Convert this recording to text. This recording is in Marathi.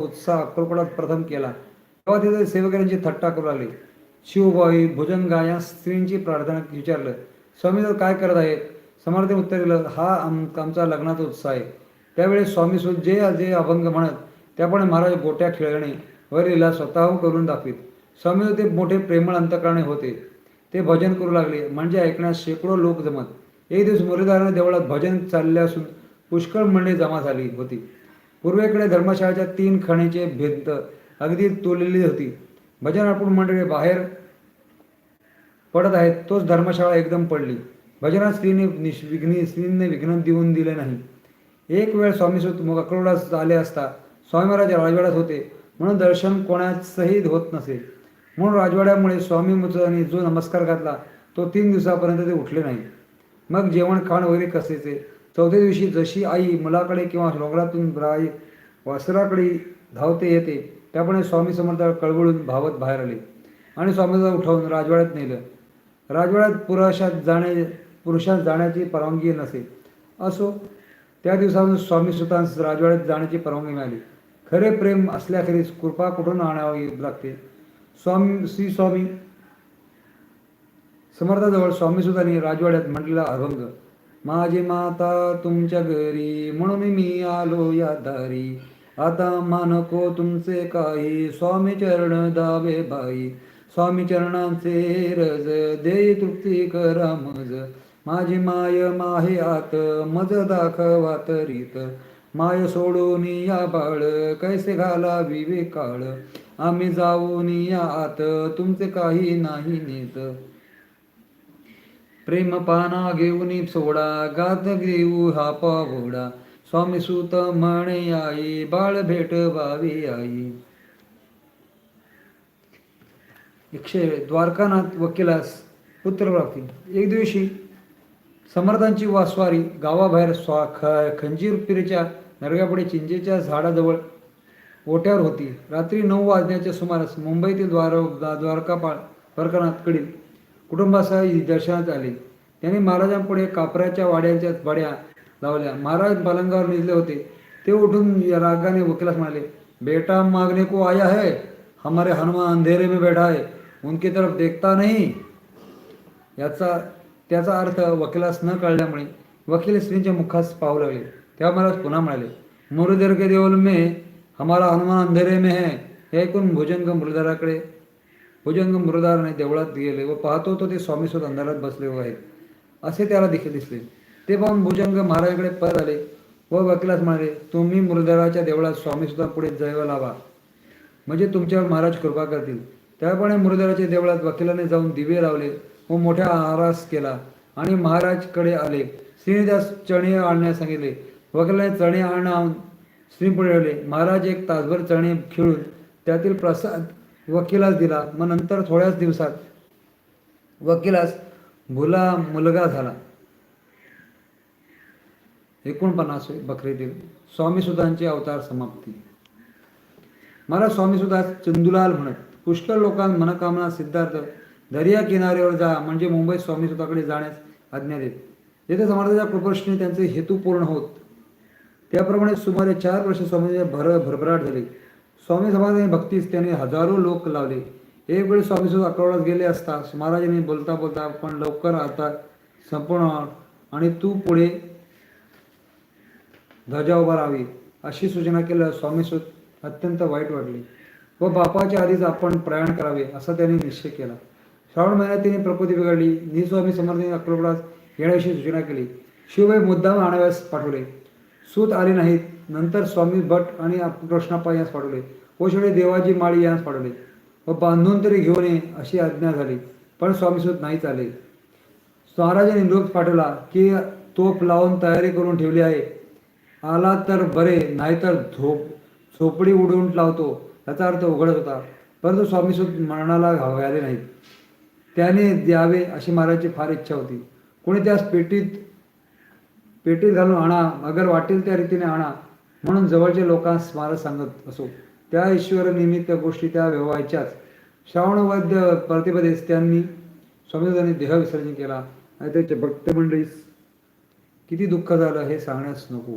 उत्साह अक्कलकोटात प्रथम केला. तेव्हा तिथे सेवकांची थट्टा करू लागली. शिवबाई भुजंगा या स्त्रींची प्रार्थना विचारलं स्वामी तर काय करत आहेत? समर्थ उत्तर दिलं हा आम आमचा लग्नाचा उत्साह आहे. त्यावेळी स्वामी जे जे अभंग म्हणत त्यापणे महाराज गोट्या खेळणे वरीला स्वतःहून करून दाखवीत. स्वामी ते मोठे प्रेमळ अंतकरणे होते. ते भजन करू लागले. म्हणजे ऐकण्यास शेकडो लोक जमत. एक दिवस मुरलीधराने देवळात भजन चालले असून पुष्कळ मंडळी जमा झाली होती. पूर्वेकडे धर्मशाळेच्या तीन खणीचे भिंत अगदी तोललेली होती. भजन अर्पण मंडळी बाहेर पडत आहेत तोच धर्मशाळा एकदम पडली. भजनात स्त्रीने निष्विघ्नी स्त्रीने विघ्न देऊन दिले नाही. एक वेळ स्वामीसुत मग अक्रोडास आले असता स्वामी महाराज राजवाड्यात होते म्हणून दर्शन कोणाचंही होत नसे. म्हणून राजवाड्यामुळे स्वामी मुचांनी जो नमस्कार घातला तो तीन दिवसापर्यंत ते उठले नाही. मग जेवण खाण वगैरे कसेचे चौथ्या दिवशी जशी आई मुलाकडे किंवा डोंगरातून राई वासराकडे धावते येते त्यापणे स्वामी समर्थ कळवळून भावत बाहेर आले. आणि स्वामीला उठवून राजवाड्यात नेलं. राजवाड्यात पुरुषात जाणे पुरुषात जाण्याची परवानगी नसे. असो त्या दिवसापासून स्वामी सुतांस राजवाड्यात जाण्याची परवानगी मिळाली. खरे प्रेम असल्याखेरीज कृपा कुठून आणावी लागते? स्वामी श्री स्वामी समर्थाजवळ स्वामीसुतांनी राजवाड्यात म्हटलेला अभंग माझी माता तुमच्या घरी म्हणून मी आलो या दारी. आता मानको तुमचे काही स्वामी चरण दावे बाई. स्वामी चरणांचे रज दे तृप्ती करा मज. माझी माय माहे आत मज दाखवा तरीत. माय सोडून या बाळ कैसे घाला विवेकाळ आम्ही जाऊन या आत तुमचे काही नाही नेत. प्रेम पाना घेऊन सोडा गात घेऊ हा पावडा. स्वामी सुत म्हणे आई बाळ भेट बावी आई. एकशे द्वारकानाथ वकिलास पुत्रप्राप्ती एक दिवशी समर्थांची वासवारी गावाबाहेर स्वा ख खंजीर पिरेच्या नरगापुढे चिंचेच्या झाडाजवळ ओट्यावर होती. रात्री नऊ वाजण्याच्या सुमारास मुंबईतील द्वार द्वारकापाळ द्वारकानाथकडील कुटुंबासह दर्शनात आले. त्यांनी महाराजांपुढे कापराच्या वाड्यांच्या वाड्या लावल्या. महाराज पलंगावर निजले होते. ते उठून या रागाने वकिलास म्हणाले बेटा मागणे को आया है? हमारे हनुमान अंधेरे में बैठा है. उनकी तरफ देखता नाही. याचा त्याचा अर्थ वकिलास न कळल्यामुळे वकील स्त्रींच्या मुखास पाहू लागले. तेव्हा महाराज पुन्हा म्हणाले मुरुदर के देवल में हमारा हनुमान अंधेरे में है. हे ऐकून भुजंग मुरदाराकडे भुजंग मुरदाराने देवळात गेले व पाहतो तो ते स्वामीसोबत अंधारात बसले आहेत. असे त्याला देखील दिसले. ते पाहून भुजंग महाराजाकडे परत आले व वकिलास म्हणाले तुम्ही मुरदाराच्या देवळात स्वामीसुद्धा पुढे जैव लावा. म्हणजे तुमच्यावर महाराज कृपा करतील. त्याप्रमाणे मुरदाराच्या देवळात वकिलाने जाऊन दिवे लावले व मोठ्या आरास केला आणि महाराजकडे आले. श्रीनिदास चणे आणण्यास सांगितले. वकिलाने चणे आणून श्री पुढे ठेवले. महाराज एक तासभर चणे खेळून त्यातील प्रसाद वकिलास दिला. मग नंतर थोड्याच दिवसात वकिलास भुला मुलगा झाला. एकोणपन्नास बकरीतील स्वामीसुधांची अवतार समाप्ती. मला स्वामीसुद्धा चंदुलाल म्हणत पुष्कळ लोकांना मनकामना सिद्धार्थ दर्या किनाऱ्यावर जा म्हणजे मुंबईत स्वामीसुद्धाकडे जाण्यास आज्ञा देत. येथे समर्थाच्या कृपष्टीने त्यांचे हेतू पूर्ण होत. त्याप्रमाणे सुमारे चार वर्ष स्वामीच्या भर भरभराट झाली. स्वामी समाजाने भक्तीस त्याने हजारो लोक लावले. एक वेळ स्वामीसुद्धा अकरावळात गेले असता महाराजांनी बोलता बोलता पण लवकर आता संपूर्ण आणि तू पुढे ध्वजा उभा राहावी. अशी सूचना केल्यावर स्वामीसुत अत्यंत वाईट वाटले. व बापाच्या आधीच आपण प्रयाण करावे असा त्याने निश्चय केला. श्रावण महिन्यात तिने प्रकृती बिघडली. निस्वामी समर्थांनी अक्रोडात येण्याची सूचना केली. शिवबाई मुद्दाम आणाव्यास पाठवले. सूत आले नाहीत. नंतर स्वामी भट आणि कृष्णाप्पा यांस पाठवले. व शेवटी देवाजी माळी यांस पाठवले. व बांधून तरी घेऊन ये अशी आज्ञा झाली. पण स्वामीसूत नाही चाले महाराजांनी लोक पाठवला की तोफ लावून तयारी करून ठेवली आहे. आला तर बरे नाहीतर झोप झोपडी उडवून लावतो. याचा अर्थ उघडत होता. परंतु स्वामीसुद्ध मरणाला घावले नाहीत त्याने द्यावे अशी महाराजची फार इच्छा होती. कोणी त्यास पेटीत पेटीत घालून आणा अगर वाटेल त्या रीतीने आणा. म्हणून जवळच्या लोकांस महाराज सांगत असो त्या ईश्वर निमित्त गोष्टी त्या व्हायच्याच श्रावणवाद्य प्रतिपदेस त्यांनी स्वामी देह विसर्जन केला. आणि त्याच्या भक्त मंडळीस किती दुःख झालं हे सांगण्यास नको.